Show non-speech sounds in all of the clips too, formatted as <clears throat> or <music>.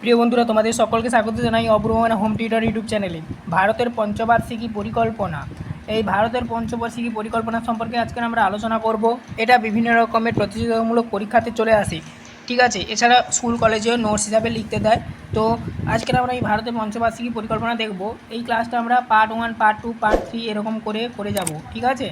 প্রিয় বন্ধুরা, তোমাদের সকলকে স্বাগত জানাই অব্রহমানা হোম টিউটর ইউটিউব চ্যানেলে ভারতের পঞ্চবার্ষিকী পরিকল্পনা। এই ভারতের পঞ্চবার্ষিকী পরিকল্পনা সম্পর্কে আজকে আমরা আলোচনা করব। এটা বিভিন্ন রকমের প্রতিযোগিতামূলক পরীক্ষাতে চলে আসে। ঠিক আছে? এছাড়া স্কুল কলেজেও নোটস হিসাবে লিখতে দেয়। তো আজকে আমরা এই ভারতের পঞ্চবার্ষিকী পরিকল্পনা দেখব। এই ক্লাসটা আমরা part one part two part three এরকম করে করে যাব। ঠিক আছে?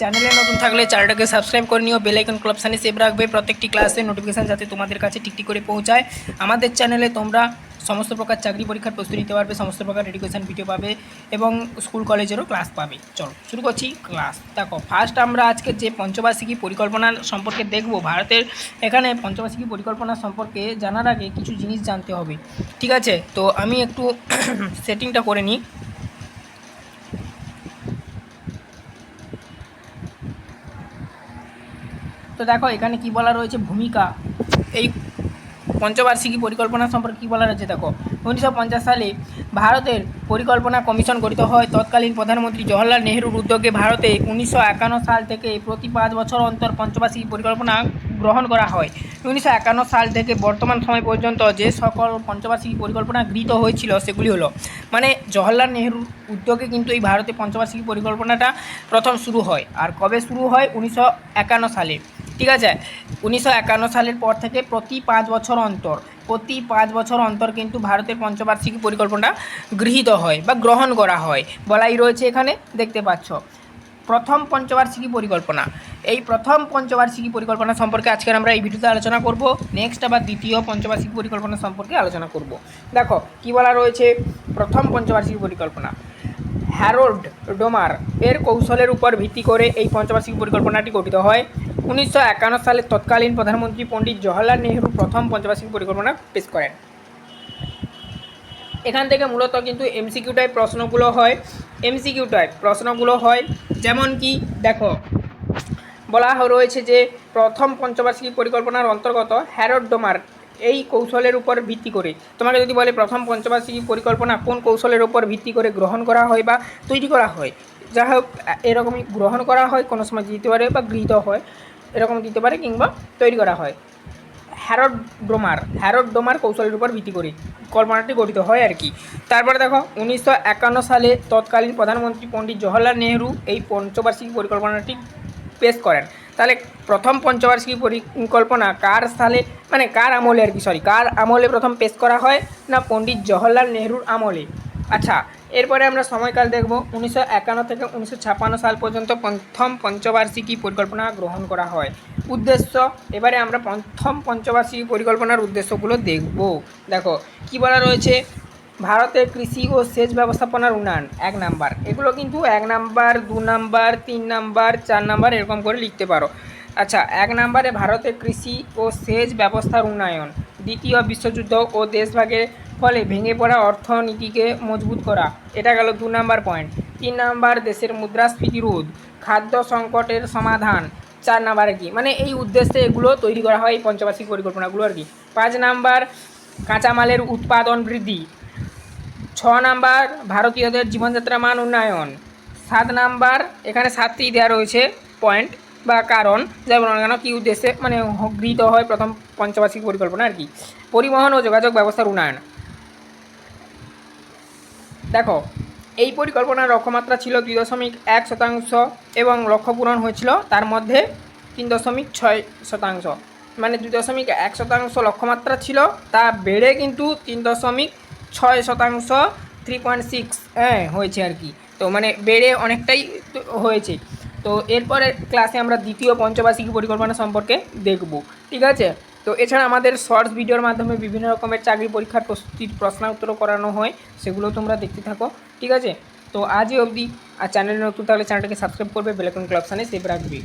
চ্যানেলে নতুন থাকলে চ্যানেলটাকে সাবস্ক্রাইব করে নিও বেল আইকন ক্লাবসানে সেভ রাখবে, প্রত্যেকটি ক্লাসের নোটিফিকেশান যাতে তোমাদের কাছে টিকটিক করে পৌঁছায়। আমাদের চ্যানেলে তোমরা সমস্ত প্রকার চাকরি পরীক্ষার প্রস্তুতি নিতে পারবে, সমস্ত প্রকার এডুকেশন ভিডিও পাবে এবং স্কুল কলেজেরও ক্লাস পাবে। চলো, শুরু করছি ক্লাস দেখো ফার্স্ট আমরা আজকে যে পঞ্চবার্ষিকী পরিকল্পনা সম্পর্কে দেখব, ভারতের এখানে পঞ্চবার্ষিকী পরিকল্পনা সম্পর্কে জানার আগে কিছু জিনিস জানতে হবে। ঠিক আছে? তো আমি একটু <clears throat> সেটিংটা করে নিই। দেখো, এখানে কি বলা রয়েছে? ভূমিকা। এই পঞ্চবার্ষিকী পরিকল্পনা সম্পর্কে কী বলা রয়েছে দেখো? উনিশশো পঞ্চাশ সালে ভারতের পরিকল্পনা কমিশন গঠিত হয়। তৎকালীন প্রধানমন্ত্রী জওহরলাল নেহরুর উদ্যোগে ভারতে উনিশশো একান্ন সাল থেকে প্রতি পাঁচ বছর অন্তর পঞ্চবার্ষিকী পরিকল্পনা গ্রহণ করা হয়। উনিশশো একান্ন সাল থেকে বর্তমান সময় পর্যন্ত যে সকল পঞ্চবার্ষিকী পরিকল্পনা গৃহীত হয়েছিল, সেগুলি হলো মানে জওহরলাল নেহরুর উদ্যোগে কিন্তু এই ভারতে পঞ্চবার্ষিকী পরিকল্পনাটা প্রথম শুরু হয়। আর কবে শুরু হয়? উনিশশো একান্ন সালে। ঠিক আছে? উনিশশো একান্ন সালের পর থেকে প্রতি পাঁচ বছর অন্তর, প্রতি পাঁচ বছর অন্তর কিন্তু ভারতের পঞ্চবার্ষিকী পরিকল্পনা গৃহীত হয় বা গ্রহণ করা হয়। বলাই রয়েছে এখানে, দেখতে পাচ্ছ। প্রথম পঞ্চবার্ষিকী পরিকল্পনা। এই প্রথম পঞ্চবার্ষিকী পরিকল্পনা সম্পর্কে আজকে আমরা এই ভিডিওতে আলোচনা করব। নেক্সট আবার দ্বিতীয় পঞ্চবার্ষিকী পরিকল্পনা সম্পর্কে আলোচনা করব। দেখো, কি বলা রয়েছে? প্রথম পঞ্চবার্ষিকী পরিকল্পনা। হ্যারোল্ড ডোমার এর কৌশলের উপর ভিত্তি করে এই পঞ্চবার্ষিকী পরিকল্পনাটি গঠিত হয়। উনিশশো একান্ন সালে তৎকালীন প্রধানমন্ত্রী পণ্ডিত জওহরলাল নেহরু প্রথম পঞ্চবার্ষিক পরিকল্পনা পেশ করেন। এখান থেকে মূলত কিন্তু এমসিকিউ টাইপ প্রশ্নগুলো হয়। এমসিকিউ টাইপ প্রশ্নগুলো হয়, যেমন কি, দেখো, বলা রয়েছে যে প্রথম পঞ্চবার্ষিক পরিকল্পনার অন্তর্গত হ্যারোড ডোমার এই কৌশলের উপর ভিত্তি করে। তোমাকে যদি বলে প্রথম পঞ্চবার্ষিকী পরিকল্পনা, কোন কৌশলের উপর ভিত্তি করে গ্রহণ করা হয় বা তৈরি করা হয়? যা হোক, এরকমই গ্রহণ করা হয়, কোনো সময় দিতে পারে বা গৃহীত হয়, এরকম দিতে পারে কিংবা তৈরি করা হয়। হ্যারড ডোমার হ্যারড ডোমার কৌশলের উপর ভিত্তি করে কল্পনাটি গঠিত হয় আর কি। তারপরে দেখো, উনিশশো একান্ন সালে তৎকালীন প্রধানমন্ত্রী পণ্ডিত জওহরলাল নেহরু এই পঞ্চবার্ষিক পরিকল্পনাটি পেশ করেন। তাহলে প্রথম পঞ্চবার্ষিকী পরিকল্পনা কার সালে মানে কার আমলে আর কি সরি কার আমলে প্রথম পেশ করা হয় না পণ্ডিত জওহরলাল নেহরুর আমলে? আচ্ছা এরপরে আমরা সময়কাল দেখব। উনিশশো একান্ন থেকে উনিশশো ছাপ্পান্ন সাল পর্যন্ত প্রথম পঞ্চবার্ষিকী পরিকল্পনা গ্রহণ করা হয়। উদ্দেশ্য, এবারে আমরা প্রথম পঞ্চবার্ষিকী পরিকল্পনার উদ্দেশ্যগুলো দেখব। দেখো, কি বলা রয়েছে? ভারতে কৃষি ও সেচ ব্যবস্থাপনার উন্নয়ন, এক নাম্বার। এগুলো কিন্তু এক নাম্বার, দু নাম্বার, তিন নাম্বার, চার নাম্বার এরকম করে লিখতে পারো। আচ্ছা এক নাম্বারে ভারতে কৃষি ও সেচ ব্যবস্থার উন্নয়ন, দ্বিতীয় বিশ্বযুদ্ধ ও দেশভাগের ফলে ভেঙে পড়া অর্থনীতিকে মজবুত করা, এটা গেল দু নাম্বার পয়েন্ট তিন নাম্বার, দেশের মুদ্রাস্ফীতি রোধ, খাদ্য সংকটের সমাধান, চার নাম্বার আর কি? মানে এই উদ্দেশ্যে এগুলো তৈরি করা হয় এই পঞ্চবার্ষিক পরিকল্পনাগুলো আর কি। পাঁচ নাম্বার, কাঁচামালের উৎপাদন বৃদ্ধি ছ নাম্বার, ভারতীয়দের জীবনযাত্রা মান উন্নয়ন। সাত নাম্বার, এখানে সাতটি দেওয়া রয়েছে পয়েন্ট বা কারণ। যাই বলো না কেন, কী উদ্দেশ্যে? মানে গৃহীত হয় প্রথম পঞ্চবার্ষিক পরিকল্পনা আর কি। পরিবহন ও যোগাযোগ ব্যবস্থার উন্নয়ন। দেখো, এই পরিকল্পনার লক্ষ্যমাত্রা ছিল দুই দশমিক এক শতাংশ এবং লক্ষ্য পূরণ হয়েছিল তার মধ্যে তিন দশমিক ছয় শতাংশ। মানে দুই দশমিক এক শতাংশ লক্ষ্যমাত্রা ছিল, তা বেড়ে কিন্তু তিন দশমিক ছয় শতাংশ থ্রি পয়েন্ট সিক্স হ্যাঁ হয়েছে আর কি। তো মানে বেড়ে অনেকটাই হয়েছে। তো এরপরে ক্লাসে আমরা দ্বিতীয় পঞ্চবার্ষিকী পরিকল্পনা সম্পর্কে দেখব, ঠিক আছে? তো এছাড়া আমাদের শর্টস ভিডিওর মাধ্যমে বিভিন্ন রকমের চাকরি পরীক্ষার প্রস্তুতির প্রশ্ন উত্তর করানো হয়, সেগুলো তোমরা দেখতে থাকো, ঠিক আছে? তো আজই অবধি, আর চ্যানেলে নতুন তাহলে চ্যানেলটাকে সাবস্ক্রাইব করবে বেলাকন ক্লাবসানে সেভ রাখবে।